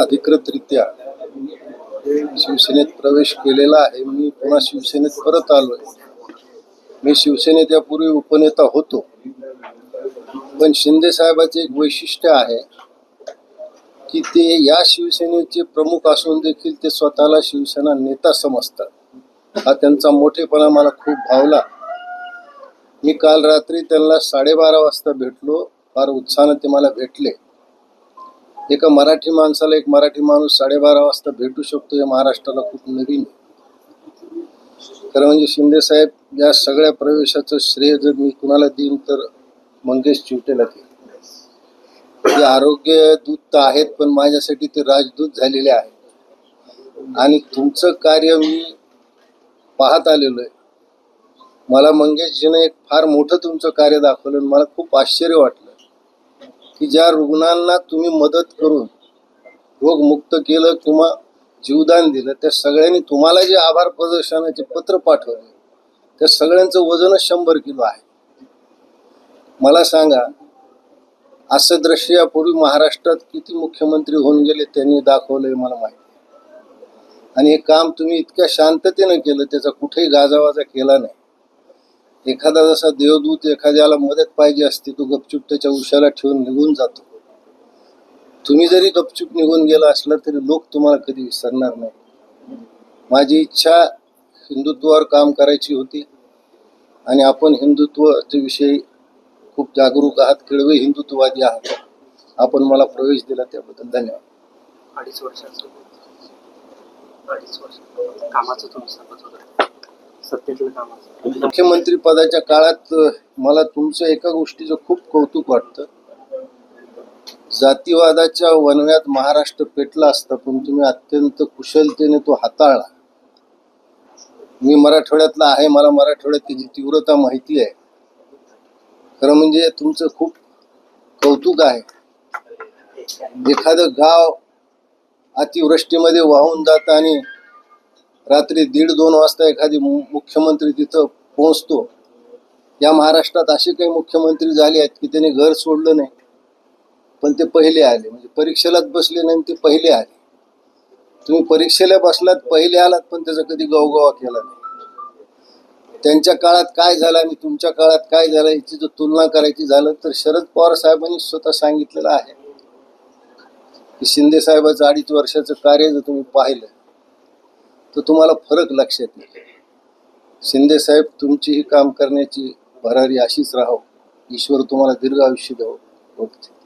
अधिकृतरित्या शिवसेनेत प्रवेश केलेला आहे. मी पुन्हा शिवसेनेत परत आलोय. मी शिवसेनेत यापूर्वी उपनेता होतो. पण शिंदे साहेबाचे एक वैशिष्ट्य आहे की ते या शिवसेनेचे प्रमुख असून देखील ते स्वतःला शिवसेना नेता समजतात. हा त्यांचा मोठेपणा मला खूप भावला. मी काल रात्री त्यांना साडेबारा वाजता भेटलो. फार उत्साहाने ते मला भेटले. एका मराठी माणसाला एक मराठी माणूस साडेबारा वाजता भेटू शकतो हे महाराष्ट्राला खूप नवीन खरं म्हणजे शिंदेसाहेब या सगळ्या प्रवेशाचं श्रेय जर मी कुणाला देईन तर मंगेश चिवटेला देईन. ते आरोग्य दूत तर आहेत पण माझ्यासाठी ते राजदूत झालेले आहेत. आणि तुमचं कार्य मी पाहत आलेलो आहे. मला मंगेशजीने एक फार मोठं तुमचं कार्य दाखवलं आणि मला खूप आश्चर्य वाटलं. की ज्या रुग्णांना तुम्ही मदत करून रोगमुक्त केलं किंवा जीवदान दिलं त्या सगळ्यांनी तुम्हाला जे आभार प्रदर्शनाचे पत्र पाठवले त्या सगळ्यांचं वजनच शंभर किलो आहे. मला सांगा असं दृश्य यापूर्वी महाराष्ट्रात किती मुख्यमंत्री होऊन गेले त्यांनी दाखवलंय मला माहिती आणि हे काम तुम्ही इतक्या शांततेनं केलं त्याचा कुठेही गाजावाजा केला नाही. एखादा जसा देवदूत एखाद्याला मदत पाहिजे असते तो गपचूप त्याच्या उशाला ठेवून निघून जातो. तुम्ही जरी गपचूप निघून गेला असला तरी लोक तुम्हाला कधी विसरणार नाही. माझी इच्छा हिंदुत्वावर काम करायची होती आणि आपण हिंदुत्वाच्या विषयी खूप जागरूक आहात केळवे हिंदुत्ववादी आहात. आपण मला प्रवेश दिला त्याबद्दल धन्यवाद. अडीच वर्षाचं अडीच वर्ष. कामाचं तुम्ही सांगत होतं. सत्तेतलं कामाचं मुख्यमंत्री पदाच्या काळात मला तुमचं एका गोष्टीचं खूप कौतुक वाटतं. जातीवादाच्या वनव्यात महाराष्ट्र पेटला असता पण तुम्ही अत्यंत कुशलतेने तो हाताळला. मी मराठवाड्यातला आहे मला मराठवाड्यात त्याची तीव्रता माहिती आहे खरं म्हणजे तुमचं खूप कौतुक आहे. एखादं गाव अतिवृष्टीमध्ये वाहून जात आणि रात्री दीड दोन वाजता एखादी मु- मुख्यमंत्री तिथं पोहोचतो. या महाराष्ट्रात असे काही मुख्यमंत्री झाले आहेत की त्यांनी घर सोडलं नाही पण ते पहिले आले. म्हणजे परीक्षेलाच बसले नाही ते पहिले आले. तुम्ही परीक्षेला बसलात पहिले आलात पण त्याचा कधी गवगवा केला नाही. त्यांच्या काळात काय झालं आणि तुमच्या काळात काय झालं याची जर तुलना करायची झालं तर शरद पवार साहेबांनी स्वतः सांगितलेलं आहे. की शिंदे साहेबाचं अडीच वर्षाचं कार्य जर तुम्ही पाहिलं तर तुम्हाला फरक लक्षात येईल. शिंदे साहेब तुमचीही काम करण्याची भरारी अशीच राहो. ईश्वर तुम्हाला दीर्घ आयुष्य द्यावं ओके